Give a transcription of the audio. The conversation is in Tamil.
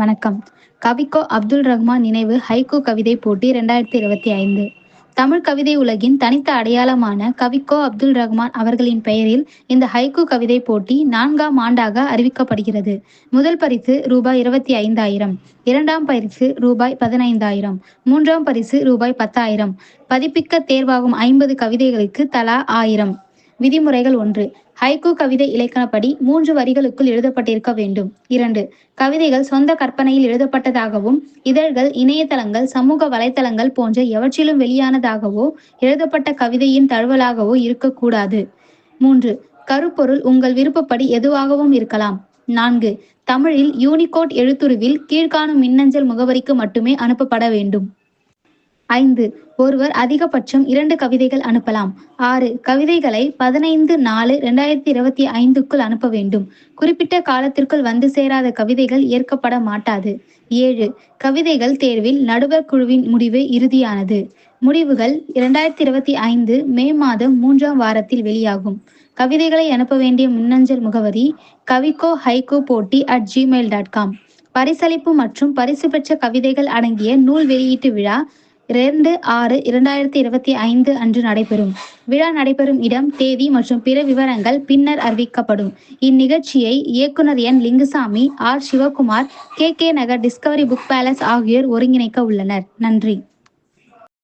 வணக்கம். கவிக்கோ அப்துல் ரஹ்மான் நினைவு ஹைகோ கவிதை போட்டி ரெண்டாயிரத்தி இருபத்தி ஐந்து. தமிழ் கவிதை உலகின் தனித்த அடையாளமான கவிக்கோ அப்துல் ரஹ்மான் அவர்களின் பெயரில் இந்த ஹைகோ கவிதை போட்டி நான்காம் ஆண்டாக அறிவிக்கப்படுகிறது. முதல் பரிசு ரூபாய் இருபத்தி ஐந்தாயிரம். இரண்டாம் பரிசு ரூபாய் பதினைந்தாயிரம். மூன்றாம் பரிசு ரூபாய் பத்தாயிரம். பதிப்பிக்க தேர்வாகும் ஐம்பது கவிதைகளுக்கு தலா ஆயிரம். விதிமுறைகள் ஒன்று. ஹைக்கூ கவிதை இலக்கணப்படி மூன்று வரிகளுக்குள் எழுதப்பட்டிருக்க வேண்டும். இரண்டு. கவிதைகள் சொந்த கற்பனையில் எழுதப்பட்டதாகவும் இதழ்கள் இணையதளங்கள் சமூக வலைதளங்கள் போன்ற எவற்றிலும் வெளியானதாகவோ எழுதப்பட்ட கவிதையின் தழுவலாகவோ இருக்கக்கூடாது. மூன்று. கருப்பொருள் உங்கள் விருப்பப்படி எதுவாகவும் இருக்கலாம். நான்கு. தமிழில் யூனிகோட் எழுத்துருவில் கீழ்காணும் மின்னஞ்சல் முகவரிக்கு மட்டுமே அனுப்பப்பட வேண்டும். ஐந்து. ஒருவர் அதிகபட்சம் இரண்டு கவிதைகள் அனுப்பலாம். ஆறு. கவிதைகளை பதினைந்து நாலு இரண்டாயிரத்தி இருபத்தி ஐந்துக்குள் அனுப்ப வேண்டும். குறிப்பிட்ட காலத்திற்குள் வந்து சேராத கவிதைகள் ஏற்கப்பட மாட்டாது. ஏழு. கவிதைகள் தேர்வில் நடுவர் குழுவின் முடிவு இறுதியானது. முடிவுகள் இரண்டாயிரத்தி இருபத்தி ஐந்து மே மாதம் மூன்றாம் வாரத்தில் வெளியாகும். கவிதைகளை அனுப்ப வேண்டிய மின்னஞ்சல் முகவரி கவிக்கோ ஹைகோ போட்டி அட் ஜிமெயில் டாட் காம் பரிசளிப்பு மற்றும் பரிசு பெற்ற கவிதைகள் அடங்கிய நூல் வெளியீட்டு விழா இரண்டு ஆறு இரண்டாயிரத்தி இருபத்தி ஐந்து அன்று நடைபெறும். விழா நடைபெறும் இடம் தேதி மற்றும் பிற விவரங்கள் பின்னர் அறிவிக்கப்படும். இந்நிகழ்ச்சியை இயக்குனர் N. Lingusamy R. Sivakumar K. K. Nagar Discovery Book Palace ஆகியோர் ஒருங்கிணைக்க உள்ளனர். நன்றி.